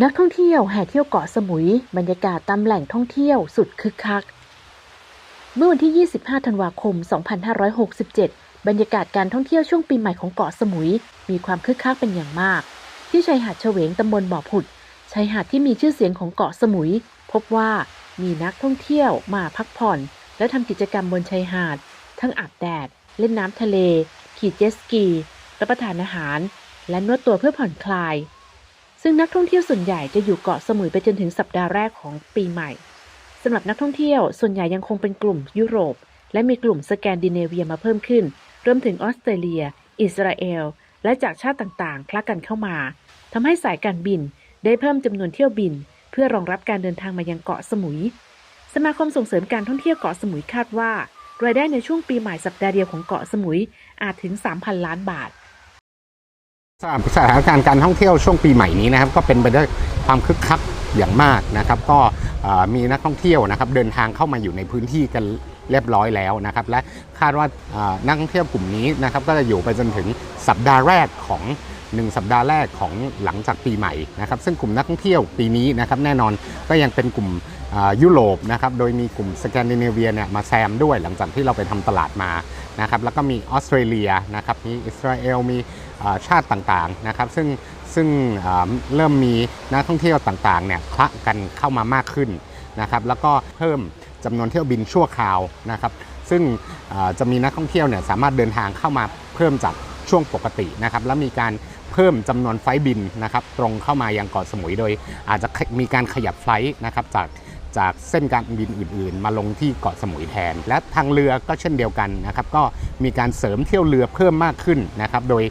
นักท่องเที่ยวแห่เที่ยวเกาะสมุย บรรยากาศตามแหล่งท่องเที่ยวสุดคึกคัก เมื่อวันที่ 25 ธันวาคม 2567 บรรยากาศการท่องเที่ยวช่วงปีใหม่ของเกาะสมุย มีความคึกคักเป็นอย่างมาก ที่ชายหาดเฉวงตำบลบ่อผุดชายหาดที่มีชื่อเสียงของเกาะสมุย พบว่ามีนักท่องเที่ยวมาพักผ่อน และทำกิจกรรมบนชายหาด ทั้งอาบแดด เล่นน้ำทะเล ขี่เจ็ตสกีรับประทานอาหาร และนวดตัวเพื่อผ่อนคลาย ซึ่งนักท่องเที่ยวส่วนใหญ่จะอยู่เกาะสมุยไปจนถึงสัปดาห์แรกของปีใหม่สำหรับนักท่องเที่ยวส่วนใหญ่ยังคงเป็นกลุ่มยุโรป และมีกลุ่มสแกนดิเนเวียมาเพิ่มขึ้น รวมถึงออสเตรเลีย อิสราเอล และจากชาติต่างๆ คละกันเข้ามาทำให้สายการบินได้เพิ่มจำนวนเที่ยวบิน เพื่อรองรับการเดินทางมายังเกาะสมุย สมาคมส่งเสริมการท่องเที่ยวเกาะสมุยคาดว่า รายได้ในช่วงปีใหม่สัปดาห์เดียวของเกาะสมุยอาจถึง 3,000 ล้านบาท สำหรับสถานการณ์การท่องเที่ยวช่วงปีใหม่นี้นะครับก็เป็นไปด้วยความคึกคักอย่างมากนะครับ ก็มีนักท่องเที่ยวนะครับเดินทางเข้ามาอยู่ในพื้นที่กันเรียบร้อยแล้วนะครับ และคาดว่านักท่องเที่ยวกลุ่มนี้นะครับก็จะอยู่ไปจนถึงสัปดาห์แรกของหนึ่งสัปดาห์แรกของหลังจากปีใหม่นะครับ ซึ่งกลุ่มนักท่องเที่ยวปีนี้นะครับแน่นอนก็ยังเป็นกลุ่มยุโรปนะครับโดยมีกลุ่มสแกนดิเนเวียเนี่ยมาแซมด้วยหลังจากที่เราไปทำตลาดมานะครับแล้วก็มีออสเตรเลียนะครับมีอิสราเอลมี ชาติต่างๆนะครับ ซึ่งซึ่งเริ่มมีนักท่องเที่ยวต่างๆเนี่ยคละกันเข้ามามากขึ้นนะครับแล้วก็เพิ่มจำนวนเที่ยวบินชั่วคราวนะครับ ซึ่งจะมีนักท่องเที่ยวเนี่ยสามารถเดินทางเข้ามาเพิ่มจากช่วงปกตินะครับแล้วมีการเพิ่มจำนวนไฟบินนะครับตรงเข้ามายังเกาะสมุยโดยอาจจะมีการขยับไฟนะครับจาก จากเส้นการบินอื่น ๆ มาลงที่เกาะสมุยแทน และทางเรือก็เช่นเดียวกันนะครับก็มีการเสริมเที่ยวเรือเพิ่มมากขึ้นนะครับโดย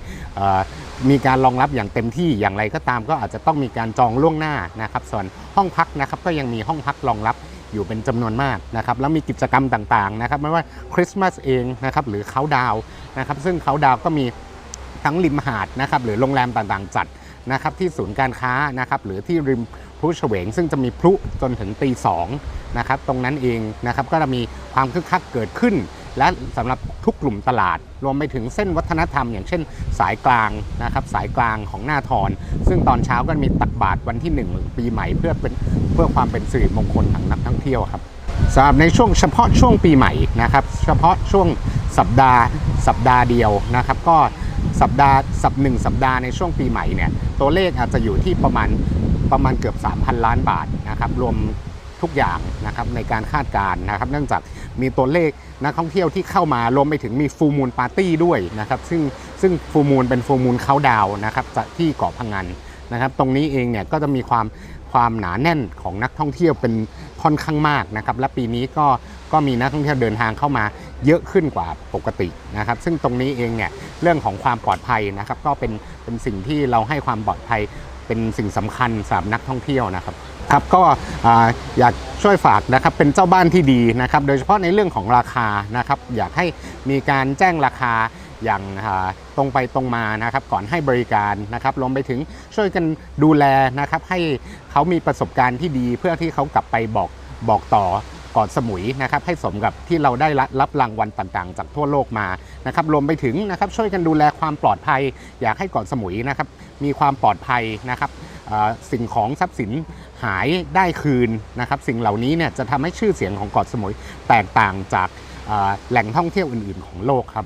มีการรองรับอย่างเต็มที่อย่างไรก็ตาม ก็อาจจะต้องมีการจองล่วงหน้านะครับส่วนห้องพักนะครับก็ยังมีห้องพักรองรับอยู่เป็นจำนวนมากนะครับแล้วมีกิจกรรมต่างๆนะครับไม่ว่าคริสต์มาสเองนะครับหรือเขาดาวนะครับซึ่งเขาดาวก็มีทั้งริมหาดนะครับหรือโรงแรมต่างๆ จัด นะครับที่ศูนย์การค้านะครับหรือที่ริมพลุเฉวง ซึ่งจะมีพลุจนถึงตีสองนะครับตรงนั้นเองนะครับก็จะมีความคึกคักเกิดขึ้น และสำหรับทุกกลุ่มตลาด รวมไปถึงเส้นวัฒนธรรม อย่างเช่นสายกลางนะครับสายกลางของหน้าทอน ซึ่งตอนเช้าก็มีตักบาตรวันที่ 1 ปีใหม่เพื่อเป็นเพื่อความเป็นสิริมงคลของนักท่องเที่ยวครับสำหรับในช่วงเฉพาะช่วงปีใหม่นะครับ เฉพาะช่วงสัปดาห์สัปดาห์เดียวนะครับ ก็ สัปดาห์สัปหนึ่งสัปดาห์ในช่วงปีใหม่เนี่ยตัวเลขอาจจะอยู่ที่ประมาณประมาณเกือบ 3,000 ล้านบาทนะครับรวมทุกอย่างนะครับในการคาดการณ์นะครับ เนื่องจากมีตัวเลขนักท่องเที่ยวที่เข้ามารวมไปถึงมีฟูมูลปาร์ตี้ด้วยนะครับซึ่งซึ่งฟูมูลเป็นฟูมูลเขาดาวน์นะครับจากที่เกาะพังงาน นะครับ ตรงนี้เองเนี่ยก็จะมีความความหนาแน่นของนักท่องเที่ยวเป็นค่อนข้างมากนะครับ และปีนี้ก็ก็มีนักท่องเที่ยวเดินทางเข้ามาเยอะขึ้นกว่าปกตินะครับ ซึ่งตรงนี้เองเนี่ยเรื่องของความปลอดภัยนะครับ ก็เป็นเป็นสิ่งที่เราให้ความปลอดภัยเป็นสิ่งสำคัญสำหรับนักท่องเที่ยวนะครับครับก็อ่าอยากช่วยฝากนะครับเป็นเจ้าบ้านที่ดีนะครับ โดยเฉพาะในเรื่องของราคานะครับ อยากให้มีการแจ้งราคา อย่างตรงไปตรงมานะครับก่อนให้บริการนะครับรวมไปถึงช่วยกันดูแลนะครับให้เขามีประสบการณ์ที่ดีเพื่อที่เขากลับไปบอกบอกต่อเกาะสมุยนะครับให้สมกับที่เราได้รับรางวัลต่างๆ จากทั่วโลกมานะครับรวมไปถึงนะครับช่วยกันดูแลความปลอดภัย อยากให้เกาะสมุยนะครับมีความปลอดภัยนะครับสิ่งของทรัพย์สินหายได้คืนนะครับสิ่งเหล่านี้เนี่ยจะทำให้ชื่อเสียงของเกาะสมุยแตกต่างจากแหล่งท่องเที่ยวอื่น ๆ ของโลกครับ